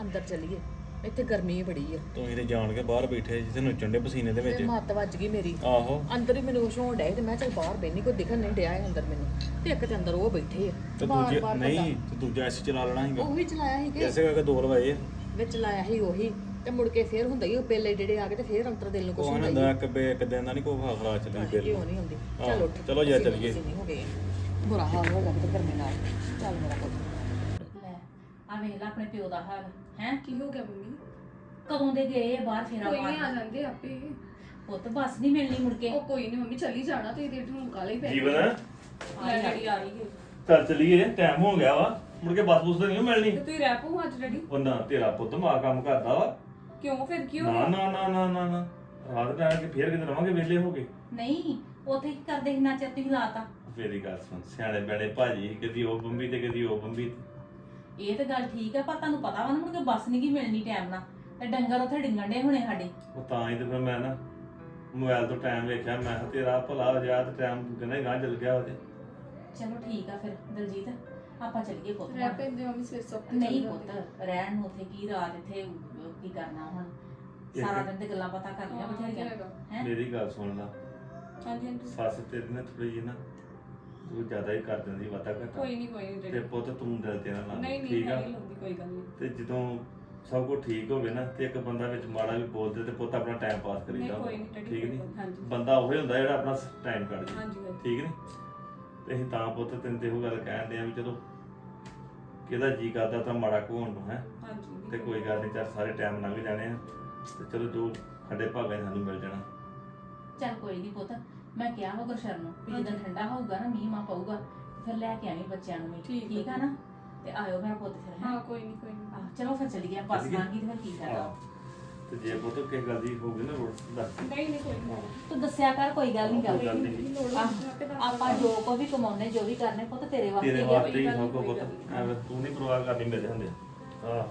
ਅੰਦਰ ਚੱਲੀਏ। ਇੱਥੇ ਗਰਮੀ ਬੜੀ ਆ। ਤੁਸੀਂ ਤੇ ਜਾਣ ਕੇ ਬਾਹਰ ਬੈਠੇ ਜਿੱਥੇ ਨੂੰ ਚੰਡੇ ਪਸੀਨੇ ਦੇ ਵਿੱਚ। ਤੇ ਮੱਤ ਵੱਜ ਗਈ ਮੇਰੀ। ਆਹੋ। ਅੰਦਰ ਹੀ ਮੈਨੂੰ ਹੋਣ ਡਿਆ ਸੀ ਤੇ ਮੈਂ ਚਲ ਬਾਹਰ ਬੈਣੀ ਕੋਈ ਦਿਖਣ ਨਹੀਂ ਡਿਆ ਹੈ ਅੰਦਰ ਮੈਨੂੰ। ਤੇ ਇੱਕ ਤੇ ਅੰਦਰ ਉਹ ਬੈਠੇ ਆ ਤੇ ਬਾਰ ਦੂਜੇ ਬਾਰ ਨਹੀਂ ਤੇ ਦੂਜਾ ਐਸੀ ਚਲਾ ਲੈਣਾ ਸੀਗਾ। ਉਹੀ ਚਲਾਇਆ ਸੀ ਕਿ ਐਸੇ ਕਰਕੇ ਦੋ ਲਵਾਏ ਆ। ਵਿੱਚ ਲਾਇਆ ਸੀ ਉਹੀ। ਤੇ ਮੁੜ ਕੇ ਫੇਰ ਹੁੰਦਾ ਹੀ ਉਹ ਪੇਲੇ ਜਿਹੜੇ ਆ ਗਏ ਤੇ ਫੇਰ ਅੰਤਰ ਦਿਲ ਨੂੰ ਕੁਛ ਕੋਹ ਹੁੰਦਾ ਹੀ ਹੁੰਦਾ ਇੱਕ ਬੇ ਇੱਕ ਦਿਨ ਦਾ ਨਹੀਂ ਕੋਈ ਖਰਾ ਚੱਲੀ ਬਿੱਲ ਕਿਉਂ ਨਹੀਂ ਹੁੰਦੀ। ਚਲ ਉੱਠ। ਚਲੋ ਜਾ ਪਸੀਨੇ ਚੱਲੀਏ। ਪਸੀਨੇ ਹੋ ਗਏ। ਆ। ਬੁਰਾ ਹਾਲ ਹੋ ਗਿਆ ਤੇ ਗਰਮੀ ਨਾਲ। ਚੱਲ ਮੇਰਾ ਪੁੱਤ। ਵੇਖ ਲੈ ਆਪਣੇ ਪਿਓ ਦਾ ਹਾਲ ਹੈ? ਕੀ ਹੋ ਗਿਆ ਮੰਮੀ? ਕਦੋਂ ਦੇ ਗਏ ਆ ਬਾਹਰ ਫੇਰਾ ਕੋਈ ਨਹੀਂ ਆ ਜਾਂਦੇ ਆਪੇ। ਪੁੱਤ ਬੱਸ ਨਹੀਂ ਮਿਲਣੀ ਮੁੜ ਕੇ। ਉਹ ਕੋਈ ਨਹੀਂ ਮੰਮੀ ਚੱਲੀ ਜਾਣਾ ਤੇ ਇਹਦੇ ਨੂੰ ਕਾਲੇ ਪੈ ਜੀਵਨ? ਆਈ ਡੈਡੀ ਆ ਰਹੀ ਹੈ। ਚੱਲ ਚਲੀਏ ਟਾਈਮ ਹੋ ਗਿਆ ਵਾ। ਮੁੜ ਕੇ ਬੱਸ ਬੁਸ ਤਾਂ ਨਹੀਂ ਮਿਲਣੀ। ਤੇ ਤੁਸੀਂ ਰਹਿ ਪੋ ਅੱਜ ਡੈਡੀ? ਉਹ ਨਾ ਤੇਰਾ ਪੁੱਤ ਮਾ ਕੰਮ ਕਰਦਾ ਵਾ। ਕਿਉਂ ਫਿਰ ਕੀ ਹੋ ਨਾ ਨਾ ਨਾ ਨਾ ਨਾ ਨਾ। ਰਾਤ ਟਾਈਮ ਕੇ ਫੇਰ ਕਿਤੇ ਰਵਾਂਗੇ ਵਿਹਲੇ ਹੋ ਕੇ। ਨਹੀਂ ਉੱਥੇ ਕੀ ਕਰਦੇ ਸੀ ਨਾ ਚਿਰ ਤੁਸੀਂ ਲਾਤਾ ਮੇਰੀ ਗੱਲ ਸੁਣ ਸਿਆਣੇ ਬੈਣੇ ਭਾਜੀ ਕਦੀ ਉਹ ਬੰਬੀ ਤੇ ਕਦੀ ਉਹ ਬੰਬੀ ਇਹ ਤੇ ਗੱਲ ਠੀਕ ਆ ਪਰ ਤੁਹਾਨੂੰ ਪਤਾ ਵਾ ਨਾ ਮੁੜ ਕੇ ਬੱਸ ਨਹੀਂ ਗੀ ਮਿਲਣੀ ਟਾਈਮ ਨਾਲ। ਤੇ ਡੰਗਰ ਉੱਥੇ ਡਿੰਗਣ ਦੇ ਹੋਣੇ ਸਾਡੇ। ਉਹ ਤਾਂ ਹੀ ਤੇ ਫਿਰ ਮੈਂ ਨਾ ਮੋਬਾਈਲ ਤੋਂ ਟਾਈਮ ਵੇਖਿਆ ਮੈਂ ਕਿਹਾ ਤੇਰਾ ਭਲਾ ਹੋ ਜਾ ਤੇ ਟਾਈਮ ਕਿਨੇ ਗਾਂ ਚਲ ਗਿਆ ਉਹਦੇ। ਚਲੋ ਠੀਕ ਆ ਫਿਰ ਦਲਜੀਤ ਆਪਾਂ ਚੱਲੀਏ ਪੁੱਤ ਰਹਿ ਪੈਂਦੇ ਮੰਮੀ ਸਵੇਰ ਸੁੱਕ ਨਹੀਂ ਪੁੱਤ ਰਹਿਣ ਨੂੰ ਉੱਥੇ ਕੀ ਰਾਤ ਇੱਥੇ ਅਹ, ਕੀ ਕਰਨਾ ਹੁਣ। ਸਾਰਾ ਦਿਨ ਤੇ ਗੱਲਾਂ ਪਤਾ ਕਰਨੀਆਂ ਬਥੇਰੀਆਂ। ਹੈ? ਮੇਰੀ ਗੱਲ ਸੁਣ ਲਾ। ਹਾਂਜੀ ਹਾਂਜੀ। ਸੱਸ ਤੇਰੀ ਨੇ ਥੋੜੀ ਜਿਹੀ ਨਾ ਤੂੰ ਜ਼ਿਆਦਾ ਹੀ ਕਰ ਦਿੰਦੀ ਵਾਤਾ ਘਟਾ। ਕੋਈ ਨਹੀਂ ਕੋਈ ਨਹੀਂ ਤੇ ਡੈਡੀ ਪੁੱਤ ਤੂੰ ਦਿਲ ਤੇ ਨਾ ਲਾ ਨਹੀਂ ਨਹੀਂ ਠੀਕ ਆ? ਨਹੀਂ ਲਾਉਂਦੀ ਕੋਈ ਗੱਲ ਨਹੀਂ ਤੇ ਜਦੋਂ ਸਭ ਕੁਝ ਠੀਕ ਹੋਵੇ ਨਾ ਤੇ ਇੱਕ ਬੰਦਾ ਵਿੱਚ ਮਾੜਾ ਵੀ ਬੋਲਦੇ ਤੇ ਪੁੱਤ ਆਪਣਾ ਟਾਈਮ ਪਾਸ ਕਰੀਦਾ ਨਹੀਂ, ਹੁੰਦਾ। ਕੋਈ ਨਹੀਂ, ਡੈਡੀ, ਠੀਕ ਕੋਈ ਨਹੀਂ ਗੱਲ, ਹਾਂਜੀ। ਬੰਦਾ ਉਹ ਹੁੰਦਾ ਜਿਹੜਾ ਆਪਣਾ ਟਾਈਮ ਕੱਢ ਜੇ ਹਾਂਜੀ ਹਾਂਜੀ। ਠੀਕ ਨਹੀਂ ਤੇ ਅਸੀਂ ਤਾਂ ਪੁੱਤ ਤੈਨੂੰ ਤੇ ਉਹ ਗੱਲ ਕਹਿੰਦੇ ਆ ਵੀ ਚਲੋ ਕਿਹਦਾ ਜੀ ਕਰਦਾ ਤਾਂ ਮਾੜਾ ਕੋਣ ਨੂੰ ਹੈ? ਹਾਂਜੀ ਤੇ ਕੋਈ ਗੱਲ ਨਹੀਂ ਚੱਲ ਸਾਰੇ ਟਾਈਮ ਲੰਘ ਜਾਣੇ ਆ ਤੇ ਚਲੋ ਜੋ ਸਾਡੇ ਭਾਗਾਂ 'ਚ ਸਾਨੂੰ ਮਿਲ ਜਾਣਾ। ਪੁੱਤ ਮੈਂ ਕਿਹਾ ਵਾ ਗੁਰਸ਼ਰਨ ਨੂੰ ਵੀ ਜਦੋਂ ਠੰਡਾ ਹੋਊਗਾ ਨਾ ਮੀਂਹ ਮਾ ਪਊਗਾ ਤੇ ਫਿਰ ਲੈ ਕੇ ਆਵੀਂ ਬੱਚਿਆਂ ਨੂੰ ਵੀ ਠੀਕ ਠੀਕ ਆ ਨਾ? ਤੇ ਆਇਓ ਮੇਰਾ ਪੁੱਤ ਫਿਰ ਹੈਂ। ਹਾਂ ਕੋਈ ਨਹੀਂ ਕੋਈ ਨਹੀਂ ਚਲੋ ਫਿਰ ਚੱਲੀਏ ਬੱਸ ਚੱਲੀਏ? ਲੰਘ ਗਈ ਤੇ ਫਿਰ ਕੀ ਹਾਂ। ਤੇ ਜੇ ਪੁੱਤ ਕਿਸੇ ਗੱਲ ਦੀ ਹੋਊਗੀ ਨਾ ਰੋਡ ਦੱਸ। ਨਹੀਂ ਨਹੀਂ ਕੋਈ ਨਹੀਂ ਤੂੰ ਦੱਸਿਆ ਕਰ ਕੋਈ ਗੱਲ ਨਹੀਂ ਗੱਲ ਨਹੀਂ ਲੋੜ ਆਪੇ ਜੋ ਕੋ ਵੀ ਕਮਾਉਨੇ ਜੋ ਵੀ ਕਰਨੇ ਪੁੱਤ ਤੇਰੇ ਵਾਸਤੇ ਤੇਰੇ ਹੀ ਆ। ਵਾਸਤੇ ਹੀ ਸਭ ਕੁਝ ਪੁੱਤ। ਐਵੇਂ ਤੂੰ ਨਹੀਂ ਪਰਵਾਹ ਕਰਨੀ ਮੇਰੇ ਹੁੰਦੇ ਹਾਂ।